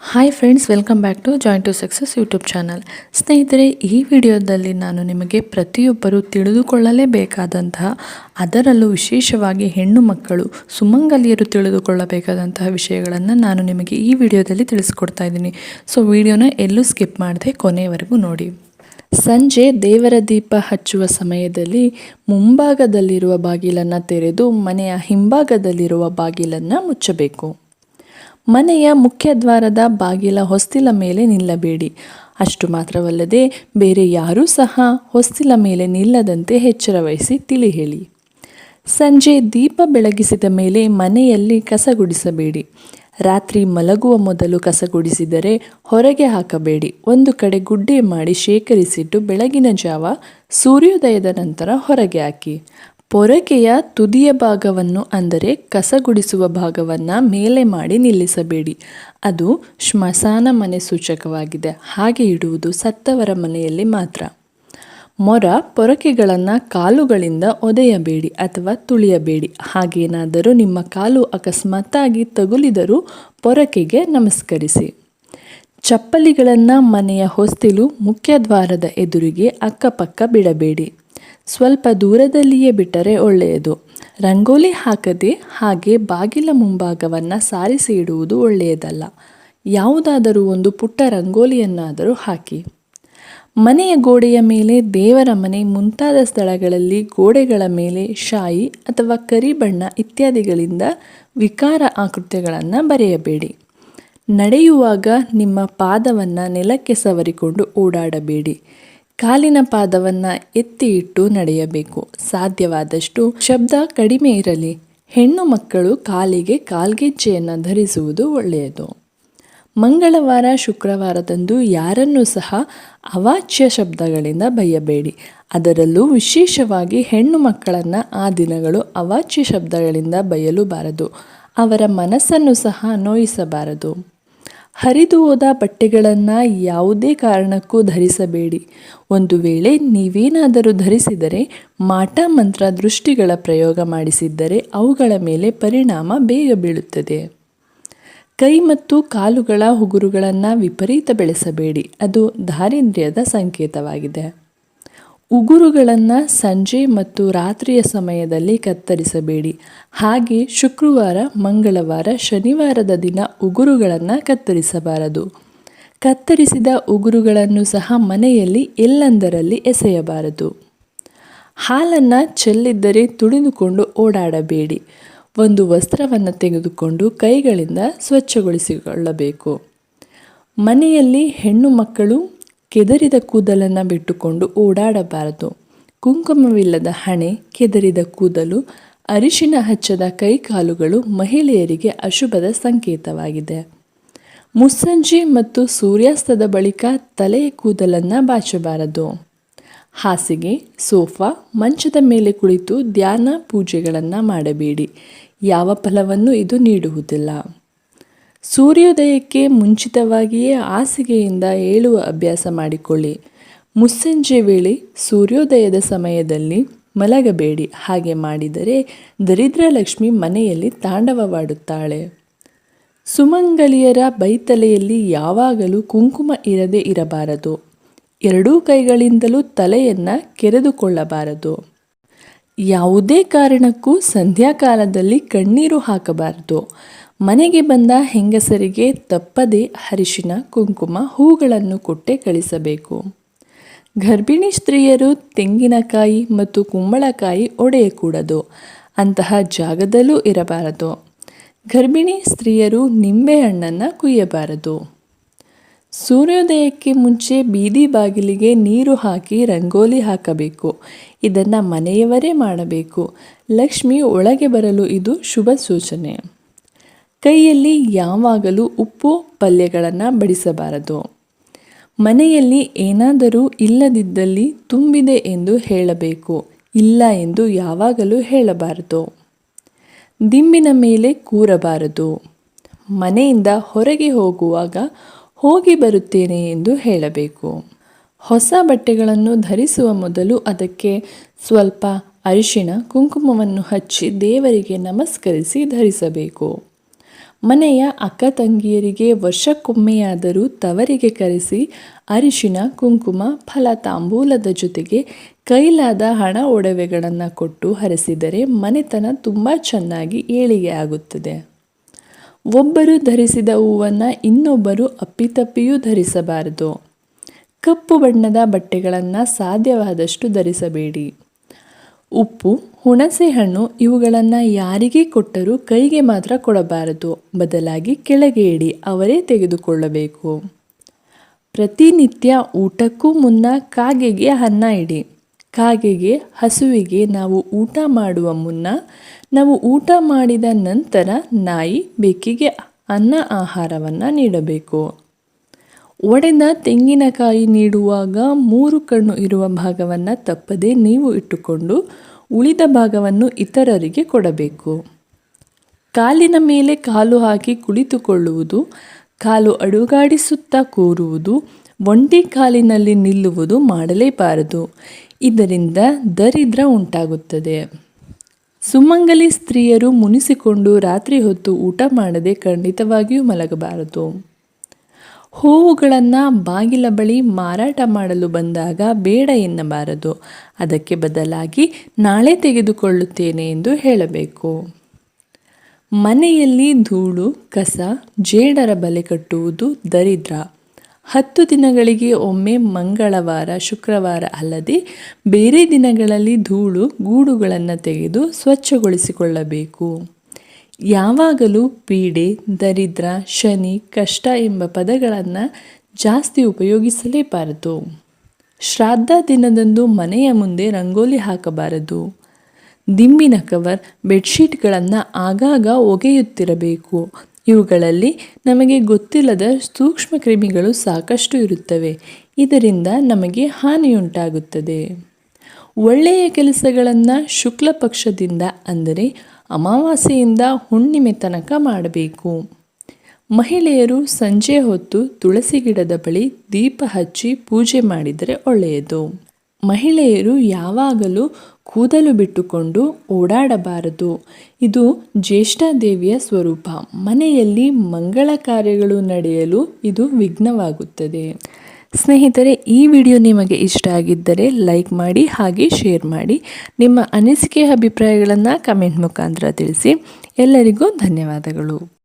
Hi friends welcome back to joint to success YouTube channel ಸ್ನೇಹಿತರೆ, ಈ ವಿಡಿಯೋದಲ್ಲಿ ನಾನು ನಿಮಗೆ ಪ್ರತಿಯೊಬ್ಬರು ತಿಳಿದುಕೊಳ್ಳಲೇಬೇಕಾದಂತಹ, ಅದರಲ್ಲೂ ವಿಶೇಷವಾಗಿ ಹೆಣ್ಣು ಮಕ್ಕಳು, ಸುಮಂಗಲಿಯರು ತಿಳಿದುಕೊಳ್ಳಬೇಕಾದಂತಹ ವಿಷಯಗಳನ್ನು ನಾನು ನಿಮಗೆ ಈ ವಿಡಿಯೋದಲ್ಲಿ ತಿಳಿಸ್ಕೊಡ್ತಾ ಇದ್ದೀನಿ. ಸೊ ವಿಡಿಯೋನ ಎಲ್ಲೂ ಸ್ಕಿಪ್ ಮಾಡದೆ ಕೊನೆಯವರೆಗೂ ನೋಡಿ. ಸಂಜೆ ದೇವರ ದೀಪ ಹಚ್ಚುವ ಸಮಯದಲ್ಲಿ ಮುಂಭಾಗದಲ್ಲಿರುವ ಬಾಗಿಲನ್ನು ತೆರೆದು ಮನೆಯ ಹಿಂಭಾಗದಲ್ಲಿರುವ ಬಾಗಿಲನ್ನು ಮುಚ್ಚಬೇಕು. ಮನೆಯ ಮುಖ್ಯ ದ್ವಾರದ ಬಾಗಿಲ ಹೊಸ್ತಿಲ ಮೇಲೆ ನಿಲ್ಲಬೇಡಿ. ಅಷ್ಟು ಮಾತ್ರವಲ್ಲದೆ ಬೇರೆ ಯಾರೂ ಸಹ ಹೊಸ್ತಿಲ ಮೇಲೆ ನಿಲ್ಲದಂತೆ ಎಚ್ಚರ ವಹಿಸಿ ತಿಳಿ ಹೇಳಿ ಸಂಜೆ ದೀಪ ಬೆಳಗಿಸಿದ ಮೇಲೆ ಮನೆಯಲ್ಲಿ ಕಸ ಗುಡಿಸಬೇಡಿ ರಾತ್ರಿ ಮಲಗುವ ಮೊದಲು ಕಸ ಗುಡಿಸಿದರೆ ಹೊರಗೆ ಹಾಕಬೇಡಿ. ಒಂದು ಕಡೆ ಗುಡ್ಡೆ ಮಾಡಿ ಶೇಖರಿಸಿಟ್ಟು ಬೆಳಗಿನ ಜಾವ ಸೂರ್ಯೋದಯದ ನಂತರ ಹೊರಗೆ ಹಾಕಿ. ಪೊರಕೆಯ ತುದಿಯ ಭಾಗವನ್ನು ಅಂದರೆ ಕಸಗುಡಿಸುವ ಭಾಗವನ್ನು ಮೇಲೆ ಮಾಡಿ ನಿಲ್ಲಿಸಬೇಡಿ. ಅದು ಶ್ಮಶಾನ ಮನೆ ಸೂಚಕವಾಗಿದೆ. ಹಾಗೆ ಇಡುವುದು ಸತ್ತವರ ಮನೆಯಲ್ಲಿ ಮಾತ್ರ. ಮೊರ ಪೊರಕೆಗಳನ್ನು ಕಾಲುಗಳಿಂದ ಒದೆಯಬೇಡಿ ಅಥವಾ ತುಳಿಯಬೇಡಿ. ಹಾಗೇನಾದರೂ ನಿಮ್ಮ ಕಾಲು ಅಕಸ್ಮಾತ್ತಾಗಿ ತಗುಲಿದರೂ ಪೊರಕೆಗೆ ನಮಸ್ಕರಿಸಿ. ಚಪ್ಪಲಿಗಳನ್ನು ಮನೆಯ ಹೊಸ್ತಿಲು ಮುಖ್ಯ ದ್ವಾರದ ಎದುರಿಗೆ ಅಕ್ಕಪಕ್ಕ ಬಿಡಬೇಡಿ. ಸ್ವಲ್ಪ ದೂರದಲ್ಲಿಯೇ ಬಿಟ್ಟರೆ ಒಳ್ಳೆಯದು. ರಂಗೋಲಿ ಹಾಕದೆ ಹಾಗೆ ಬಾಗಿಲ ಮುಂಭಾಗವನ್ನು ಸಾರಿಸಿ ಇಡುವುದು ಒಳ್ಳೆಯದಲ್ಲ. ಯಾವುದಾದರೂ ಒಂದು ಪುಟ್ಟ ರಂಗೋಲಿಯನ್ನಾದರೂ ಹಾಕಿ. ಮನೆಯ ಗೋಡೆಯ ಮೇಲೆ ದೇವರ ಮನೆ ಮುಂತಾದ ಸ್ಥಳಗಳಲ್ಲಿ ಗೋಡೆಗಳ ಮೇಲೆ ಶಾಯಿ ಅಥವಾ ಕರಿ ಬಣ್ಣ ಇತ್ಯಾದಿಗಳಿಂದ ವಿಕಾರ ಆಕೃತಿಗಳನ್ನು ಬರೆಯಬೇಡಿ. ನಡೆಯುವಾಗ ನಿಮ್ಮ ಪಾದವನ್ನು ನೆಲಕ್ಕೆ ಸವರಿಕೊಂಡು ಓಡಾಡಬೇಡಿ. ಕಾಲಿನ ಪಾದವನ್ನು ಎತ್ತಿ ಇಟ್ಟು ನಡೆಯಬೇಕು. ಸಾಧ್ಯವಾದಷ್ಟು ಶಬ್ದ ಕಡಿಮೆ ಇರಲಿ. ಹೆಣ್ಣು ಮಕ್ಕಳು ಕಾಲಿಗೆ ಕಾಲ್ಗೆಜ್ಜೆಯನ್ನು ಧರಿಸುವುದು ಒಳ್ಳೆಯದು. ಮಂಗಳವಾರ, ಶುಕ್ರವಾರದಂದು ಯಾರನ್ನೂ ಸಹ ಅವಾಚ್ಯ ಶಬ್ದಗಳಿಂದ ಬೈಯಬೇಡಿ. ಅದರಲ್ಲೂ ವಿಶೇಷವಾಗಿ ಹೆಣ್ಣು ಮಕ್ಕಳನ್ನು ಆ ದಿನಗಳು ಅವಾಚ್ಯ ಶಬ್ದಗಳಿಂದ ಬಯಲುಬಾರದು ಅವರ ಮನಸ್ಸನ್ನು ಸಹ ನೋಯಿಸಬಾರದು. ಹರಿದು ಹೋದ ಬಟ್ಟೆಗಳನ್ನು ಯಾವುದೇ ಕಾರಣಕ್ಕೂ ಧರಿಸಬೇಡಿ. ಒಂದು ವೇಳೆ ನೀವೇನಾದರೂ ಧರಿಸಿದರೆ, ಮಾಟ ಮಂತ್ರ ದೃಷ್ಟಿಗಳ ಪ್ರಯೋಗ ಮಾಡಿಸಿದ್ದರೆ ಅವುಗಳ ಮೇಲೆ ಪರಿಣಾಮ ಬೇಗ ಬೀಳುತ್ತದೆ. ಕೈ ಮತ್ತು ಕಾಲುಗಳ ಉಗುರುಗಳನ್ನು ವಿಪರೀತ ಬೆಳೆಸಬೇಡಿ. ಅದು ದಾರಿದ್ರ್ಯದ ಸಂಕೇತವಾಗಿದೆ. ಉಗುರುಗಳನ್ನು ಸಂಜೆ ಮತ್ತು ರಾತ್ರಿಯ ಸಮಯದಲ್ಲಿ ಕತ್ತರಿಸಬೇಡಿ. ಹಾಗೆ ಶುಕ್ರವಾರ, ಮಂಗಳವಾರ, ಶನಿವಾರದ ದಿನ ಉಗುರುಗಳನ್ನು ಕತ್ತರಿಸಬಾರದು. ಕತ್ತರಿಸಿದ ಉಗುರುಗಳನ್ನು ಸಹ ಮನೆಯಲ್ಲಿ ಎಲ್ಲೆಂದರಲ್ಲಿ ಎಸೆಯಬಾರದು. ಹಾಲನ್ನು ಚೆಲ್ಲಿದ್ದರೆ ತುಳಿದುಕೊಂಡು ಓಡಾಡಬೇಡಿ. ಒಂದು ವಸ್ತ್ರವನ್ನು ತೆಗೆದುಕೊಂಡು ಕೈಗಳಿಂದ ಸ್ವಚ್ಛಗೊಳಿಸಿಕೊಳ್ಳಬೇಕು. ಮನೆಯಲ್ಲಿ ಹೆಣ್ಣು ಮಕ್ಕಳು ಕೆದರಿದ ಕೂದಲನ್ನು ಬಿಟ್ಟುಕೊಂಡು ಓಡಾಡಬಾರದು. ಕುಂಕುಮವಿಲ್ಲದ ಹಣೆ, ಕೆದರಿದ ಕೂದಲು, ಅರಿಶಿನ ಹಚ್ಚದ ಕೈಕಾಲುಗಳು ಮಹಿಳೆಯರಿಗೆ ಅಶುಭದ ಸಂಕೇತವಾಗಿದೆ. ಮುಸ್ಸಂಜೆ ಮತ್ತು ಸೂರ್ಯಾಸ್ತದ ಬಳಿಕ ತಲೆಯ ಕೂದಲನ್ನು ಬಾಚಬಾರದು. ಹಾಸಿಗೆ, ಸೋಫಾ, ಮಂಚದ ಮೇಲೆ ಕುಳಿತು ಧ್ಯಾನ ಪೂಜೆಗಳನ್ನು ಮಾಡಬೇಡಿ. ಯಾವ ಫಲವನ್ನು ಇದು ನೀಡುವುದಿಲ್ಲ. ಸೂರ್ಯೋದಯಕ್ಕೆ ಮುಂಚಿತವಾಗಿಯೇ ಹಾಸಿಗೆಯಿಂದ ಏಳುವ ಅಭ್ಯಾಸ ಮಾಡಿಕೊಳ್ಳಿ. ಮುಸ್ಸಂಜೆ ವೇಳೆ ಸೂರ್ಯೋದಯದ ಸಮಯದಲ್ಲಿ ಮಲಗಬೇಡಿ. ಹಾಗೆ ಮಾಡಿದರೆ ದರಿದ್ರ ಲಕ್ಷ್ಮಿ ಮನೆಯಲ್ಲಿ ತಾಂಡವವಾಡುತ್ತಾಳೆ. ಸುಮಂಗಲಿಯರ ಬೈತಲೆಯಲ್ಲಿ ಯಾವಾಗಲೂ ಕುಂಕುಮ ಇರದೇ ಇರಬಾರದು. ಎರಡೂ ಕೈಗಳಿಂದಲೂ ತಲೆಯನ್ನು ಕೆರೆದುಕೊಳ್ಳಬಾರದು. ಯಾವುದೇ ಕಾರಣಕ್ಕೂ ಸಂಧ್ಯಾಕಾಲದಲ್ಲಿ ಕಣ್ಣೀರು ಹಾಕಬಾರದು. ಮನೆಗೆ ಬಂದ ಹೆಂಗಸರಿಗೆ ತಪ್ಪದೆ ಅರಿಶಿನ, ಕುಂಕುಮ, ಹೂಗಳನ್ನು ಕೊಟ್ಟೆ ಕಳಿಸಬೇಕು. ಗರ್ಭಿಣಿ ಸ್ತ್ರೀಯರು ತೆಂಗಿನಕಾಯಿ ಮತ್ತು ಕುಂಬಳಕಾಯಿ ಒಡೆಯಕೂಡದು. ಅಂತಹ ಜಾಗದಲ್ಲೂ ಇರಬಾರದು. ಗರ್ಭಿಣಿ ಸ್ತ್ರೀಯರು ನಿಂಬೆಹಣ್ಣನ್ನು ಕುಯ್ಯಬಾರದು. ಸೂರ್ಯೋದಯಕ್ಕೆ ಮುಂಚೆ ಬೀದಿ ಬಾಗಿಲಿಗೆ ನೀರು ಹಾಕಿ ರಂಗೋಲಿ ಹಾಕಬೇಕು. ಇದನ್ನು ಮನೆಯವರೇ ಮಾಡಬೇಕು. ಲಕ್ಷ್ಮಿ ಒಳಗೆ ಬರಲು ಇದು ಶುಭ ಸೂಚನೆ. ಕೈಯಲ್ಲಿ ಯಾವಾಗಲೂ ಉಪ್ಪು ಪಲ್ಯಗಳನ್ನು ಬಡಿಸಬಾರದು. ಮನೆಯಲ್ಲಿ ಏನಾದರೂ ಇಲ್ಲದಿದ್ದಲ್ಲಿ ತುಂಬಿದೆ ಎಂದು ಹೇಳಬೇಕು, ಇಲ್ಲ ಎಂದು ಯಾವಾಗಲೂ ಹೇಳಬಾರದು. ದಿಂಬಿನ ಮೇಲೆ ಕೂರಬಾರದು. ಮನೆಯಿಂದ ಹೊರಗೆ ಹೋಗುವಾಗ ಹೋಗಿ ಬರುತ್ತೇನೆ ಎಂದು ಹೇಳಬೇಕು. ಹೊಸ ಬಟ್ಟೆಗಳನ್ನು ಧರಿಸುವ ಮೊದಲು ಅದಕ್ಕೆ ಸ್ವಲ್ಪ ಅರಿಶಿಣ, ಕುಂಕುಮವನ್ನು ಹಚ್ಚಿ ದೇವರಿಗೆ ನಮಸ್ಕರಿಸಿ ಧರಿಸಬೇಕು. ಮನೆಯ ಅಕ್ಕ ತಂಗಿಯರಿಗೆ ವರ್ಷಕ್ಕೊಮ್ಮೆಯಾದರೂ ತವರಿಗೆ ಕರೆಸಿ ಅರಿಶಿನ, ಕುಂಕುಮ ಫಲ ತಾಂಬೂಲದ ಜೊತೆಗೆ ಕೈಲಾದ ಹಣ ಒಡವೆಗಳನ್ನು ಕೊಟ್ಟು ಹರಿಸಿದರೆ ಮನೆತನ ತುಂಬ ಚೆನ್ನಾಗಿ ಏಳಿಗೆ ಆಗುತ್ತದೆ. ಒಬ್ಬರು ಧರಿಸಿದ ಹೂವನ್ನು ಇನ್ನೊಬ್ಬರು ಅಪ್ಪಿತಪ್ಪಿಯೂ ಧರಿಸಬಾರದು. ಕಪ್ಪು ಬಣ್ಣದ ಬಟ್ಟೆಗಳನ್ನು ಸಾಧ್ಯವಾದಷ್ಟು ಧರಿಸಬೇಡಿ. ಉಪ್ಪು, ಹುಣಸೆಹಣ್ಣು ಇವುಗಳನ್ನು ಯಾರಿಗೆ ಕೊಟ್ಟರೂ ಕೈಗೆ ಮಾತ್ರ ಕೊಡಬಾರದು. ಬದಲಾಗಿ ಕೆಳಗೆ ಇಡಿ, ಅವರೇ ತೆಗೆದುಕೊಳ್ಳಬೇಕು. ಪ್ರತಿನಿತ್ಯ ಊಟಕ್ಕೂ ಮುನ್ನ ಕಾಗೆಗೆ ಅನ್ನ ಇಡಿ. ಕಾಗೆಗೆ, ಹಸುವಿಗೆ ನಾವು ಊಟ ಮಾಡುವ ಮುನ್ನ ನಾವು ಊಟ ಮಾಡಿದ ನಂತರ ನಾಯಿ ಬೆಕ್ಕಿಗೆ ಅನ್ನ ಆಹಾರವನ್ನು ನೀಡಬೇಕು. ಒಡೆದ ತೆಂಗಿನಕಾಯಿ ನೀಡುವಾಗ ಮೂರು ಕಣ್ಣು ಇರುವ ಭಾಗವನ್ನು ತಪ್ಪದೆ ನೀವು ಇಟ್ಟುಕೊಂಡು ಉಳಿದ ಭಾಗವನ್ನು ಇತರರಿಗೆ ಕೊಡಬೇಕು. ಕಾಲಿನ ಮೇಲೆ ಕಾಲು ಹಾಕಿ ಕುಳಿತುಕೊಳ್ಳುವುದು, ಕಾಲು ಅಡುಗಾಡಿಸುತ್ತಾ ಕೂರುವುದು, ಒಂಟಿ ಕಾಲಿನಲ್ಲಿ ನಿಲ್ಲುವುದು ಮಾಡಲೇಬಾರದು. ಇದರಿಂದ ದರಿದ್ರ ಉಂಟಾಗುತ್ತದೆ. ಸುಮಂಗಲಿ ಸ್ತ್ರೀಯರು ಮುನಿಸಿಕೊಂಡು ರಾತ್ರಿ ಹೊತ್ತು ಊಟ ಮಾಡದೆ ಖಂಡಿತವಾಗಿಯೂ ಮಲಗಬಾರದು. ಹೂವುಗಳನ್ನು ಬಾಗಿಲ ಬಳಿ ಮಾರಾಟ ಮಾಡಲು ಬಂದಾಗ ಬೇಡ ಎನ್ನಬಾರದು. ಅದಕ್ಕೆ ಬದಲಾಗಿ ನಾಳೆ ತೆಗೆದುಕೊಳ್ಳುತ್ತೇನೆ ಎಂದು ಹೇಳಬೇಕು. ಮನೆಯಲ್ಲಿ ಧೂಳು, ಕಸ, ಜೇಡರ ಬಲೆ ಕಟ್ಟುವುದು ದರಿದ್ರ. ಹತ್ತು ದಿನಗಳಿಗೆ ಒಮ್ಮೆ ಮಂಗಳವಾರ, ಶುಕ್ರವಾರ ಅಲ್ಲದೆ ಬೇರೆ ದಿನಗಳಲ್ಲಿ ಧೂಳು, ಗೂಡುಗಳನ್ನು ತೆಗೆದು ಸ್ವಚ್ಛಗೊಳಿಸಿಕೊಳ್ಳಬೇಕು. ಯಾವಾಗಲೂ ಪೀಡೆ, ದರಿದ್ರ, ಶನಿ, ಕಷ್ಟ ಎಂಬ ಪದಗಳನ್ನು ಜಾಸ್ತಿ ಉಪಯೋಗಿಸಲೇಬಾರದು. ಶ್ರಾದ್ದ ದಿನದಂದು ಮನೆಯ ಮುಂದೆ ರಂಗೋಲಿ ಹಾಕಬಾರದು. ದಿಂಬಿನ ಕವರ್, ಬೆಡ್ಶೀಟ್ಗಳನ್ನು ಆಗಾಗ ಒಗೆಯುತ್ತಿರಬೇಕು. ಇವುಗಳಲ್ಲಿ ನಮಗೆ ಗೊತ್ತಿಲ್ಲದ ಸೂಕ್ಷ್ಮ ಕ್ರಿಮಿಗಳು ಸಾಕಷ್ಟು ಇರುತ್ತವೆ. ಇದರಿಂದ ನಮಗೆ ಹಾನಿಯುಂಟಾಗುತ್ತದೆ. ಒಳ್ಳೆಯ ಕೆಲಸಗಳನ್ನು ಶುಕ್ಲ ಪಕ್ಷದಿಂದ ಅಂದರೆ ಅಮಾವಾಸ್ಯೆಯಿಂದ ಹುಣ್ಣಿಮೆ ತನಕ ಮಾಡಬೇಕು. ಮಹಿಳೆಯರು ಸಂಜೆ ಹೊತ್ತು ತುಳಸಿ ಗಿಡದ ಬಳಿ ದೀಪ ಹಚ್ಚಿ ಪೂಜೆ ಮಾಡಿದರೆ ಒಳ್ಳೆಯದು. ಮಹಿಳೆಯರು ಯಾವಾಗಲೂ ಕೂದಲು ಬಿಟ್ಟುಕೊಂಡು ಓಡಾಡಬಾರದು. ಇದು ಜ್ಯೇಷ್ಠಾದೇವಿಯ ಸ್ವರೂಪ. ಮನೆಯಲ್ಲಿ ಮಂಗಳ ಕಾರ್ಯಗಳು ನಡೆಯಲು ಇದು ವಿಘ್ನವಾಗುತ್ತದೆ. ಸ್ನೇಹಿತರೆ, ಈ ವಿಡಿಯೋ ನಿಮಗೆ ಇಷ್ಟ ಆಗಿದ್ದರೆ ಲೈಕ್ ಮಾಡಿ ಹಾಗೆ ಶೇರ್ ಮಾಡಿ. ನಿಮ್ಮ ಅನಿಸಿಕೆ, ಅಭಿಪ್ರಾಯಗಳನ್ನು ಕಮೆಂಟ್ ಮುಖಾಂತರ ತಿಳಿಸಿ. ಎಲ್ಲರಿಗೂ ಧನ್ಯವಾದಗಳು.